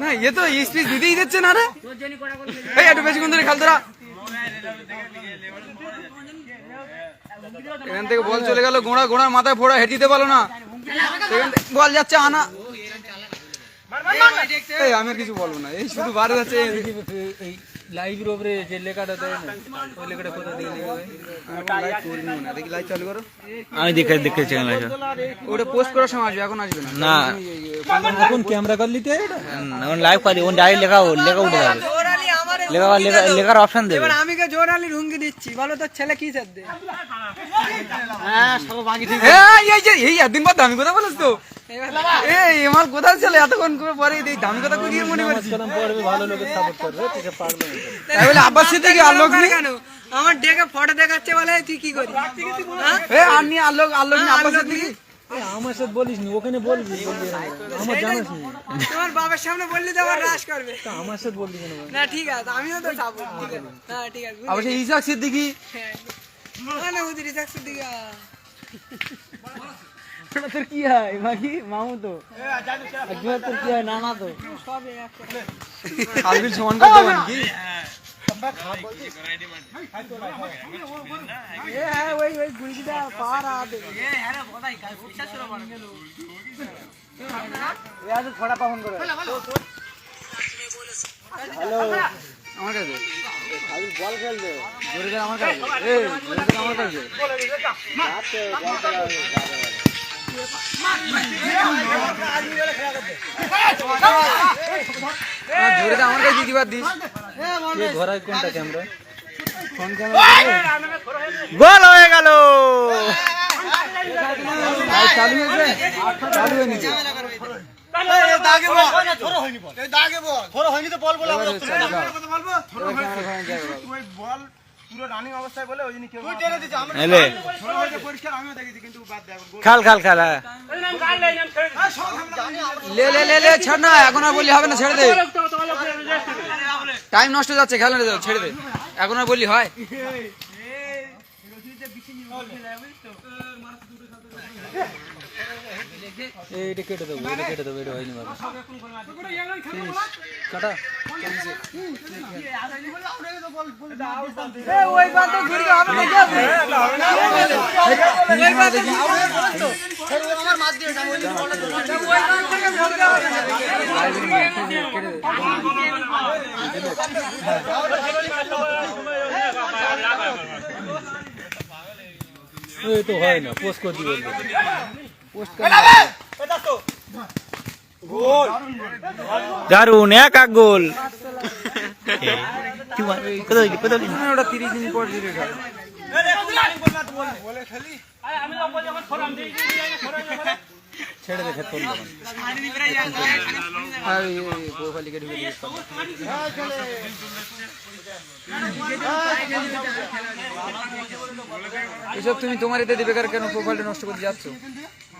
না এ তো স্পিচ দিতেই দিচ্ছে না রে। এই, একটু বেশিক্ষণ ধরে খেল তোরা। এখান থেকে বল চলে গেল, গোড়া, গোড়ার মাথায় ফোড়া, হেঁটে দিতে পারল না। বল যাচ্ছে, আনা। আমি আর কিছু বলব না, এই শুধু বার যাচ্ছে লাইভের উপরে যে লেখাটা দেয় না ওই লেখাটা কোথা দিয়ে লেখা হয়? দেখি লাইট চালু করো আমি দেখে ওটা পোস্ট করার সময় আসবে এখন আসবে না না এখন ক্যামেরা কল নিতে হয় এখন লাইভ পারি ওন ডাইরেক্ট লেখা লেখা উঠে যাবে লেখা লেখা- লেখার অপশন দেবে এবার আমি কে জোরালি হুঙ্গি দিচ্ছি। বলো তোর ছেলে কি সাথে এই, এই যে এই একদিন পর দামি কথা বলিস তো। এই আমার কোথায় ছেলে? এতক্ষণ করে পরে এই দামি কথা করিয়ে মনে করছি ভালো লোকের সাপোর্ট করবে ঠিক আছে পারবে তাই বলে আব্বাস সিদ্দিকি আলোক নেই? আমার ডেকে ফটো দেখাচ্ছে বলে তুই কি করি হ্যাঁ? এ আনি আলোক আলোক নেই আব্বাস এই আমার সাথে বলিস নি ওখানে বলবি আমার জানাস নি। তোমার বাবার সামনে বললি তো আবার রাশ করবে। তা আমার সাথে বলবি কেন না ঠিক আছে আমিও তো যাব ঠিক আছে। হ্যাঁ ঠিক আছে সেই ইসাক সিদ্দিকি? হ্যাঁ। উদির যাচ্ছে দিকে তোর কি হয়? মাকি মামু তো। একবার তোর কি হয়? নানা তো। সবে সমান করতে পারেন কি? হ্যাঁ আতে আমার কাছে। আমি বল খেলবে জোরে আমার কাছে। আমার কাছে। জোরে তো আমার কাছে দিতে পার দিস কে কোনটা ক্যামেরা ফোন ক্যামেরা গোল হয়ে গেল। চালু হয়েছে? চালু হয়ে নিচে এলে খাল খাল খাল হ্যাঁ। লে লে লে লে ছাড় না এখন আর বললি হবে না ছেড়ে দে টাইম নষ্ট হয়ে যাচ্ছে খেলা ছেড়ে দে এখন আর বলি হয় এই এটা কেটে দেবো এটা কেটে দেবো এটা হয়নি বাবা কাটা ঘুরি হবে না কি ওই বাদ পোস্ট বলব দারুণ এক এক গোল। কি বল- কোথায় দিলি? কোথায় দিলি? ওটা তিরিশ দিন পর দিলে ছেড়ে দেখে তোর আর এই- এই প্রোফাইলকে ঢুকে এসব তুমি তোমার এতে দিবে কার কেন? প্রোফাইলটা নষ্ট করতে যাচ্ছ।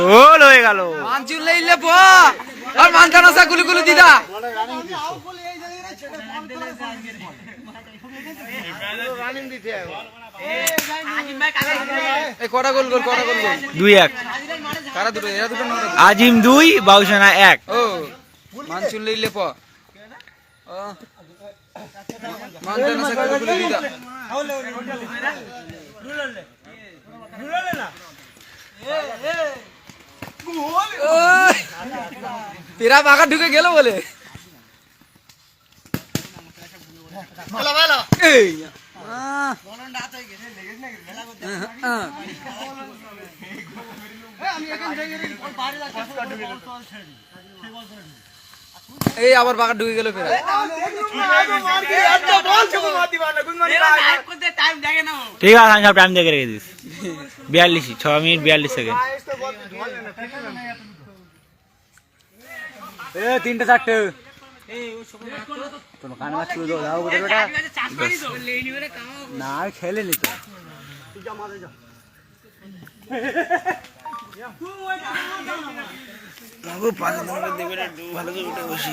গোল হয়ে গেল। মানচুর লেইলে পো। আর মানকানা সা গুলু গুলু দিদা। কটা গোল গোল কটা গোল গোল? দুই এক। কারা দুটো? এরা দুটো না ওরা দুটো? আজিম দুই বাউসানা এক। ও মানচুর লেইলে প। ও মানকানা সা গুলু গুলু দিদা। ওই! তেরা বাঘা ঢুকে গেল বলে। এই আবার বাঘা ঢুকে গেল ফেরা ঠিক আছে আমি সব টাইম দেখে রেখে দিস বিয়াল্লিশ ছ মিনিট বিয়াল্লিশ সেকেন্ড। তিনটে চারটে। তোমার কানে মাছ তুলে দাও না আমি খেলে নি তো। বাবু পাঁচ নম্বর দেবে একটু ভালো করে উঠে বসি।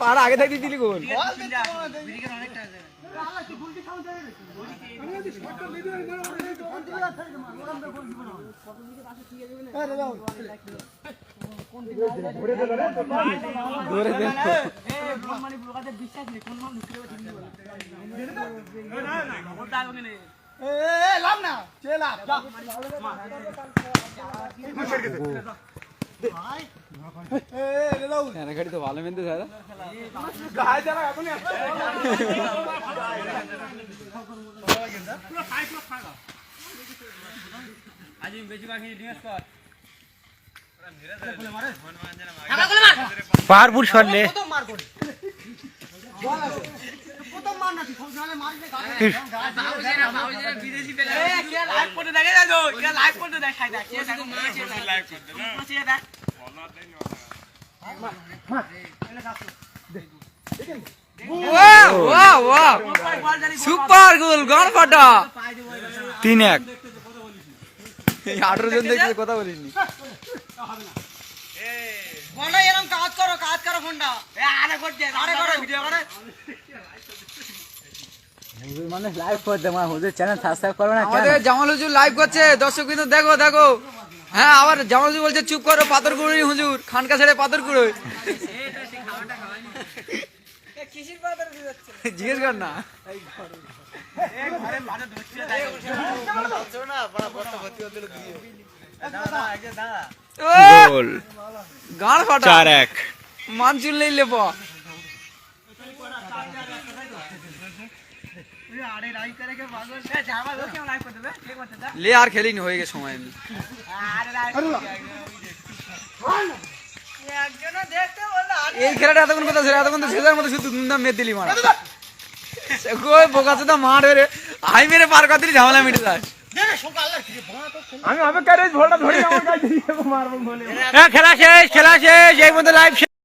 পাড়া আগে থাকতে দিলি কোন ভালো মেনতে দাদা পাহাড়পুর সরলে প্রথম মার করে প্রথম মার না। তুই সব জানে মারি দে গাড়ি wow wow wow super goal গান ফাটা তিন এক আঠারো জন দেখতে কথা বলিনি এরকম কাজ করো কাজ করো ফোনটা আরে করছে আরে করো ভিডিও করে মানুষ লাইভ করে দেয় হুজুর চ্যানেল সাবস্ক্রাইব করবে না আমাদের জামাল হুজুর লাইভ করছে দর্শক কিন্তু দেখো দেখো। হ্যাঁ আবার জামাল হুজুর বলছে চুপ করো পাথর কুড়ি হুজুর খানকা ছেড়ে পাথর কুড়োই। জিজ্ঞেস কর না। গান ফাটা। মানচুল নেই লেপা আরে লাইভ করে কে পাগল সে জামা লোক কেমন লাইভ করতে কে করতে দা লে আর খেলিনি হয়ে গেছে সময় এমনি। এই খেলাটা এতক্ষণ কথা ছিল? এতক্ষণ তো শেষের মতো শুধু দুমদাম মেয়ে দিলি মারা। কই বোকা চোদা মার রে। হাই মেরে পার ঝামেলা মিটে যায়। খেলা শেষ খেলা শেষ এই মধ্যে লাইভ শেষ।